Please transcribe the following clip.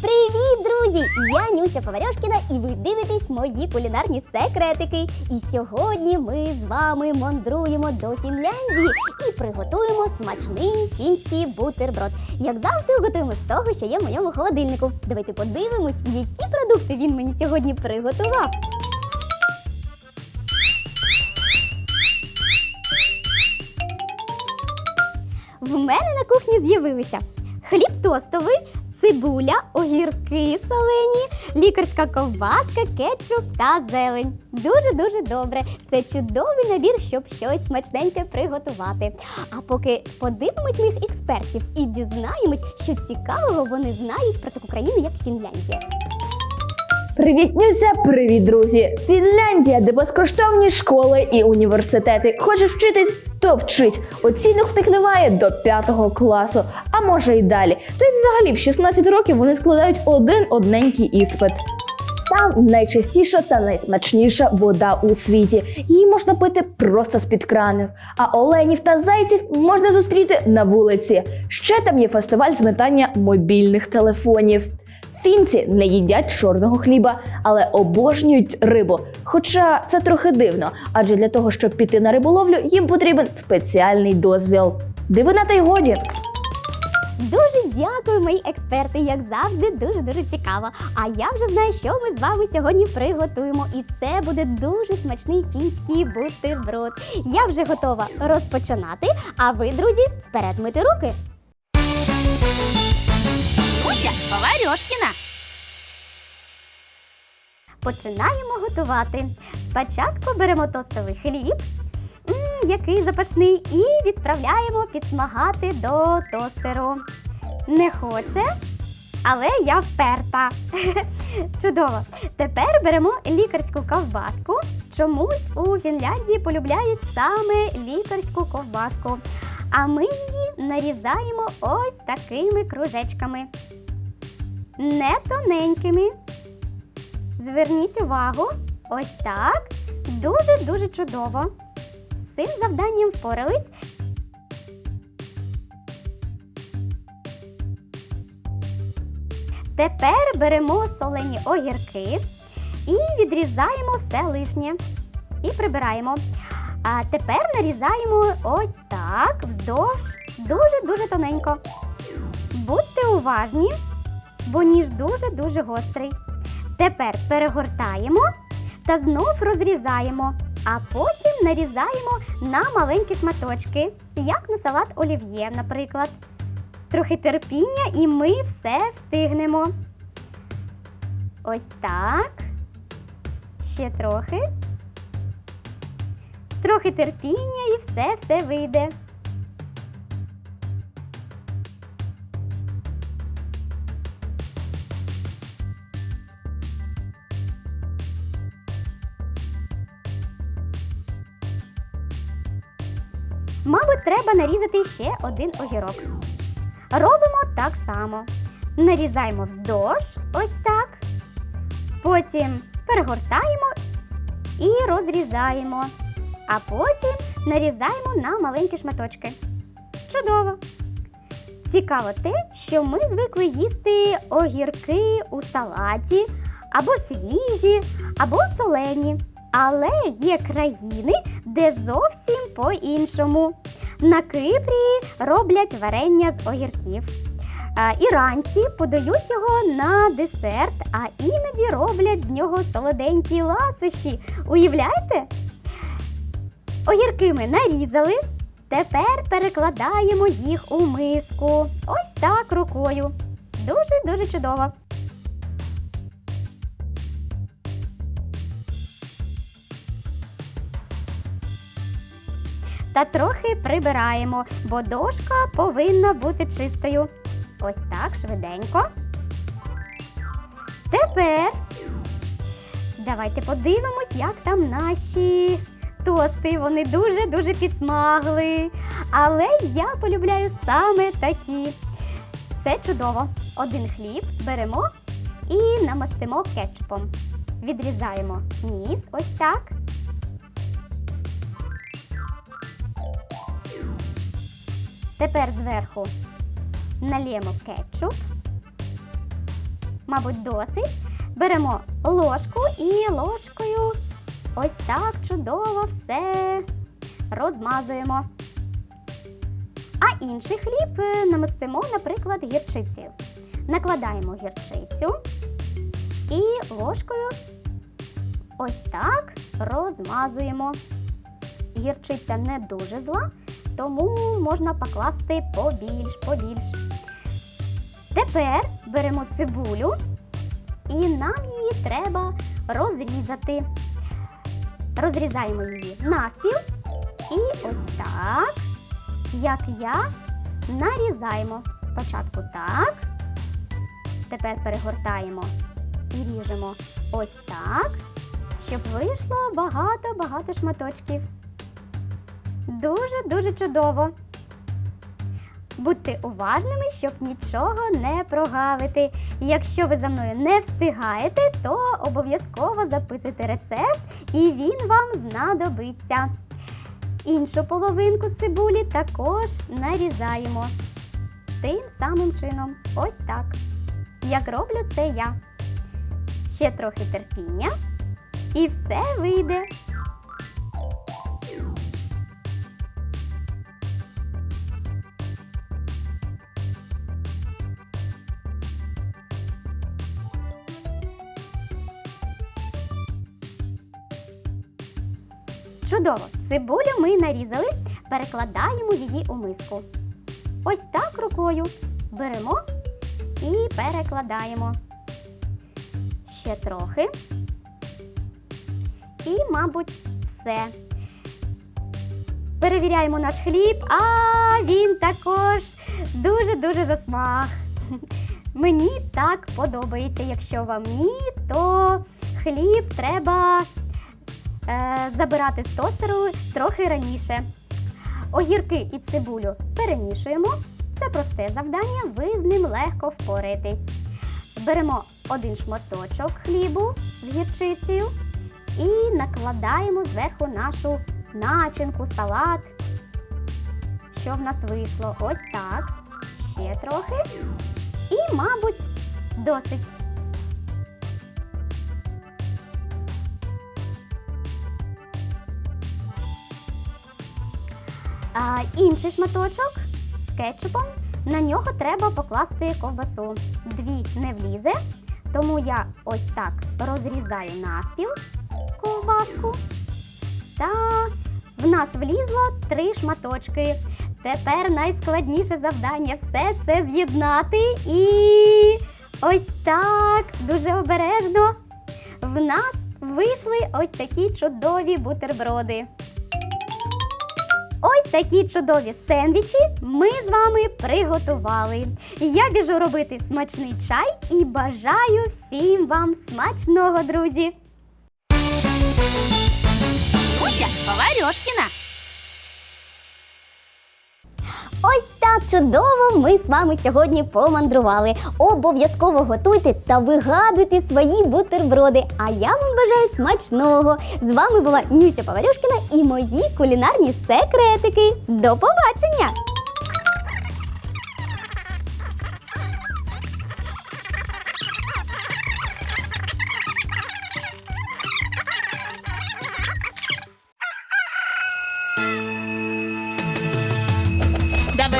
Привіт, друзі! Я Нюся Поварьошкіна і ви дивитесь мої кулінарні секретики. І сьогодні ми з вами мандруємо до Фінляндії і приготуємо смачний фінський бутерброд. Як завжди, готуємо з того, що є в моєму холодильнику. Давайте подивимось, які продукти він мені сьогодні приготував. В мене на кухні з'явилися хліб тостовий, цибуля, огірки солені, лікарська ковбаска, кетчуп та зелень. Дуже дуже добре. Це чудовий набір, щоб щось смачненьке приготувати. А поки подивимось моїх експертів і дізнаємось, що цікавого вони знають про таку країну, як Фінляндія. Привіт, Нюся! Привіт, друзі! Фінляндія, де безкоштовні школи і університети. Хочеш вчитись? То вчись. Оцінок в них немає до п'ятого класу, а може й далі. Та й взагалі в 16 років вони складають один одненький іспит. Там найчистіша та найсмачніша вода у світі. Її можна пити просто з-під кранів. А оленів та зайців можна зустріти на вулиці. Ще там є фестиваль з метання мобільних телефонів. Фінці не їдять чорного хліба, але обожнюють рибу. Хоча це трохи дивно, адже для того, щоб піти на риболовлю, їм потрібен спеціальний дозвіл. Дивина та й годі. Дуже дякую, мої експерти. Як завжди, дуже дуже цікаво. А я вже знаю, що ми з вами сьогодні приготуємо. І це буде дуже смачний фінський бутерброд. Я вже готова розпочинати. А ви, друзі, вперед мити руки. Нюся Паварьошкіна. Починаємо готувати. Спочатку беремо тостовий хліб, який запашний, і відправляємо підсмагати до тостеру. Не хоче, але я вперта. Чудово. Тепер беремо лікарську ковбаску. Чомусь у Фінляндії полюбляють саме лікарську ковбаску. А ми її нарізаємо ось такими кружечками. Не тоненькими. Зверніть увагу, ось так. Дуже-дуже чудово. З цим завданням впорались. Тепер беремо солені огірки і відрізаємо все лишнє. І прибираємо. А тепер нарізаємо ось так, вздовж, дуже-дуже тоненько. Будьте уважні, бо ніж дуже-дуже гострий. Тепер перегортаємо та знов розрізаємо, а потім нарізаємо на маленькі шматочки, як на салат олів'є, наприклад. Трохи терпіння, і ми все встигнемо. Ось так. Ще трохи. Трохи терпіння і все все вийде. Мабуть, треба нарізати ще один огірок. Робимо так само. Нарізаємо вздовж, ось так. Потім перегортаємо і розрізаємо. А потім нарізаємо на маленькі шматочки. Чудово! Цікаво те, що ми звикли їсти огірки у салаті, або свіжі, або солені. Але є країни, де зовсім по-іншому. На Кипрі роблять варення з огірків. Іранці подають його на десерт, а іноді роблять з нього солоденькі ласощі. Уявляєте? Огірки ми нарізали. Тепер перекладаємо їх у миску. Ось так рукою. Дуже-дуже чудово. Та трохи прибираємо, бо дошка повинна бути чистою. Ось так, швиденько. Тепер Давайте подивимось, як там наші тости. Вони дуже-дуже підсмагли. Але я полюбляю саме такі. Це чудово. Один хліб беремо і намастимо кетчупом. Відрізаємо ніс ось так. Тепер зверху налємо кетчуп. Мабуть, досить. Беремо ложку і ложкою ось так чудово все розмазуємо. А інший хліб е, намастимо, наприклад, гірчицею. Накладаємо гірчицю і ложкою ось так розмазуємо. Гірчиця не дуже зла, тому можна покласти побільш, побільш. Тепер беремо цибулю і нам її треба розрізати. Розрізаємо її навпіл і ось так, як я, нарізаємо. Спочатку так. Тепер перегортаємо і ріжемо ось так, щоб вийшло багато-багато шматочків. Дуже-дуже чудово. Будьте уважними, щоб нічого не прогавити. Якщо ви за мною не встигаєте, то обов'язково записуйте рецепт і він вам знадобиться. Іншу половинку цибулі також нарізаємо тим самим чином. Ось так. Як роблю це я. Ще трохи терпіння, і все вийде. Чудово! Цибулю ми нарізали, перекладаємо її у миску. Ось так рукою беремо і перекладаємо. Ще трохи. І, мабуть, все. Перевіряємо наш хліб, а він також дуже-дуже засмаг. Мені так подобається. Якщо вам ні, то хліб треба забирати з тостеру трохи раніше. Огірки і цибулю перемішуємо. Це просте завдання, ви з ним легко впораєтесь. Беремо один шматочок хлібу з гірчицею і накладаємо зверху нашу начинку, салат. Що в нас вийшло? Ось так. Ще трохи. І, мабуть, досить. А, інший шматочок з кетчупом. На нього треба покласти ковбасу. Дві не влізе, тому я ось так розрізаю навпіл ковбаску. Та в нас влізло три шматочки. Тепер найскладніше завдання все це з'єднати і ось так, дуже обережно. В нас вийшли ось такі чудові бутерброди. Ось такі чудові сендвічі ми з вами приготували. Я біжу робити смачний чай і бажаю всім вам смачного, друзі! Уся Поварьошкіна. Ось так чудово ми з вами сьогодні помандрували. Обов'язково готуйте та вигадуйте свої бутерброди. А я вам бажаю смачного. З вами була Нюся Поварюшкіна і мої кулінарні секретики. До побачення!